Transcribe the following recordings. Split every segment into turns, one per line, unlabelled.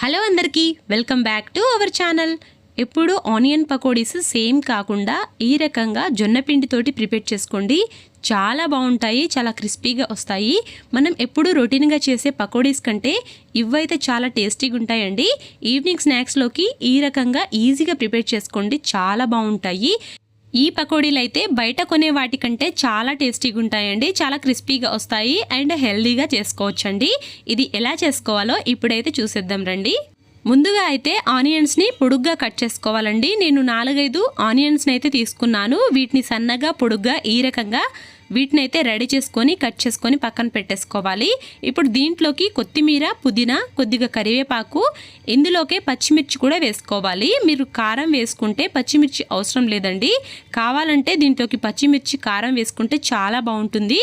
Hello అందరికీ welcome back to our channel. ఎప్పుడు onion pakodis same కాకుండా ఈ రకంగా జొన్న పిండితోటి ప్రిపేర్ చేసుకోండి. చాలా బాగుంటాయి చాలా క్రిస్పీగా వస్తాయి. మనం ఎప్పుడు రొటీన్గా చేసే పకోడీస్ కంటే ఇవైతే చాలా టేస్టీగా ఉంటాయండి. ఈవినింగ్ స్నాక్స్లోకి ఈ రకంగా ఈజీగా ప్రిపేర్ చేసుకోండి చాలా బాగుంటాయి. ఈ పకోడీలు అయితే బయట కొనే వాటికంటే చాలా టేస్టీగా ఉంటాయండి చాలా క్రిస్పీగా వస్తాయి అండ్ హెల్దీగా చేసుకోవచ్చండి. ఇది ఎలా చేసుకోవాలో ఇప్పుడైతే చూసేద్దాం రండి. ముందుగా అయితే ఆనియన్స్ని పొడుగ్గా కట్ చేసుకోవాలండి. నేను నాలుగైదు ఆనియన్స్ని అయితే తీసుకున్నాను. వీటిని సన్నగా పొడుగ్గా ఈ రకంగా వీటిని అయితే రెడీ చేసుకొని కట్ చేసుకొని పక్కన పెట్టేసుకోవాలి. ఇప్పుడు దీంట్లోకి కొత్తిమీర పుదీనా కొద్దిగా కరివేపాకు ఇందులోకే పచ్చిమిర్చి కూడా వేసుకోవాలి. మీరు కారం వేసుకుంటే పచ్చిమిర్చి అవసరం లేదండి. కావాలంటే దీంట్లోకి పచ్చిమిర్చి కారం వేసుకుంటే చాలా బాగుంటుంది.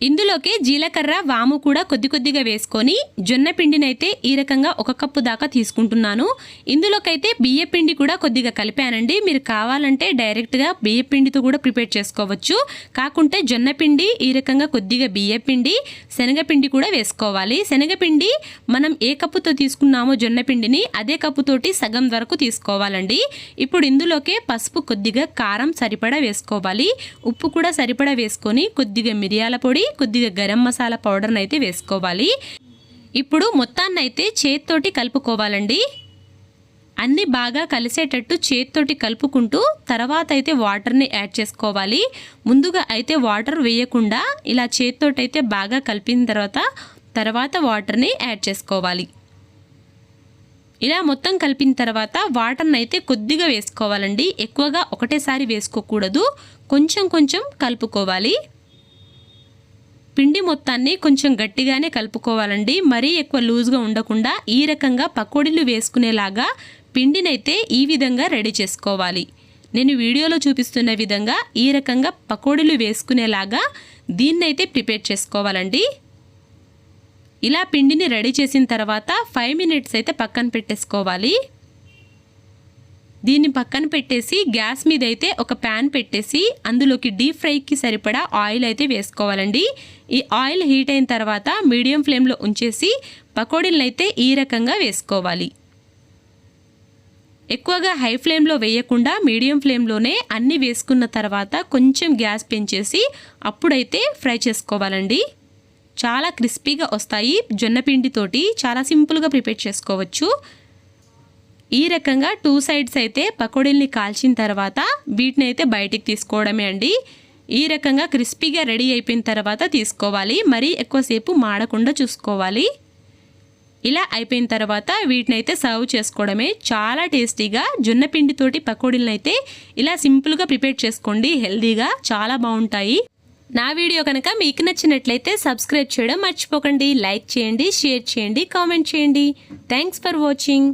ఇందులోకి జీలకర్ర వాము కూడా కొద్ది కొద్దిగా వేసుకొని జొన్న పిండినైతే ఈ రకంగా ఒక కప్పు దాకా తీసుకుంటున్నాను. ఇందులోకైతే బియ్య పిండి కూడా కొద్దిగా కలిపానండి. మీరు కావాలంటే డైరెక్ట్గా బియ్య పిండితో కూడా ప్రిపేర్ చేసుకోవచ్చు. కాకుంటే జొన్న పిండి ఈ రకంగా కొద్దిగా బియ్య పిండి శనగపిండి కూడా వేసుకోవాలి. శనగపిండి మనం ఏ కప్పుతో తీసుకున్నామో జొన్న పిండిని అదే కప్పుతోటి సగం వరకు తీసుకోవాలండి. ఇప్పుడు ఇందులోకే పసుపు కొద్దిగా కారం సరిపడా వేసుకోవాలి. ఉప్పు కూడా సరిపడా వేసుకొని కొద్దిగా మిరియాల పొడి కొద్దిగా గరం మసాలా పౌడర్ని అయితే వేసుకోవాలి. ఇప్పుడు మొత్తాన్ని అయితే చేతితోటి కలుపుకోవాలండి. అన్నీ బాగా కలిసేటట్టు చేత్తోటి కలుపుకుంటూ తర్వాత అయితే వాటర్ని యాడ్ చేసుకోవాలి. ముందుగా అయితే వాటర్ వేయకుండా ఇలా చేతితోటి అయితే బాగా కలిపిన తర్వాత తర్వాత వాటర్ని యాడ్ చేసుకోవాలి. ఇలా మొత్తం కలిపిన తర్వాత వాటర్ని అయితే కొద్దిగా వేసుకోవాలండి. ఎక్కువగా ఒకటేసారి వేసుకోకూడదు. కొంచెం కొంచెం కలుపుకోవాలి. పిండి మొత్తాన్ని కొంచెం గట్టిగానే కలుపుకోవాలండి. మరీ ఎక్కువ లూజ్గా ఉండకుండా ఈ రకంగా పకోడీలు వేసుకునేలాగా పిండినైతే ఈ విధంగా రెడీ చేసుకోవాలి. నేను వీడియోలో చూపిస్తున్న విధంగా ఈ రకంగా పకోడీలు వేసుకునేలాగా దీన్నైతే ప్రిపేర్ చేసుకోవాలండి. ఇలా పిండిని రెడీ చేసిన తర్వాత ఫైవ్ మినిట్స్ అయితే పక్కన పెట్టేసుకోవాలి. దీన్ని పక్కన పెట్టేసి గ్యాస్ మీద అయితే ఒక ప్యాన్ పెట్టేసి అందులోకి డీప్ ఫ్రైకి సరిపడా ఆయిల్ అయితే వేసుకోవాలండి. ఈ ఆయిల్ హీట్ అయిన తర్వాత మీడియం ఫ్లేమ్లో ఉంచేసి పకోడీలను అయితే ఈ రకంగా వేసుకోవాలి. ఎక్కువగా హై ఫ్లేమ్లో వేయకుండా మీడియం ఫ్లేమ్లోనే అన్నీ వేసుకున్న తర్వాత కొంచెం గ్యాస్ పెంచేసి అప్పుడైతే ఫ్రై చేసుకోవాలండి. చాలా క్రిస్పీగా వస్తాయి జొన్న పిండితోటి చాలా సింపుల్గా ప్రిపేర్ చేసుకోవచ్చు. ఈ రకంగా టూ సైడ్స్ అయితే పకోడీల్ని కాల్చిన తర్వాత వీటిని అయితే బయటికి తీసుకోవడమే అండి. ఈ రకంగా క్రిస్పీగా రెడీ అయిపోయిన తర్వాత తీసుకోవాలి. మరీ ఎక్కువసేపు మాడకుండా చూసుకోవాలి. ఇలా అయిపోయిన తర్వాత వీటిని అయితే సర్వ్ చేసుకోవడమే. చాలా టేస్టీగా జొన్న పిండితోటి పకోడీలను అయితే ఇలా సింపుల్గా ప్రిపేర్ చేసుకోండి. హెల్దీగా చాలా బాగుంటాయి. నా వీడియో కనుక మీకు నచ్చినట్లయితే సబ్స్క్రైబ్ చేయడం మర్చిపోకండి. లైక్ చేయండి షేర్ చేయండి కామెంట్ చేయండి. Thanks for watching.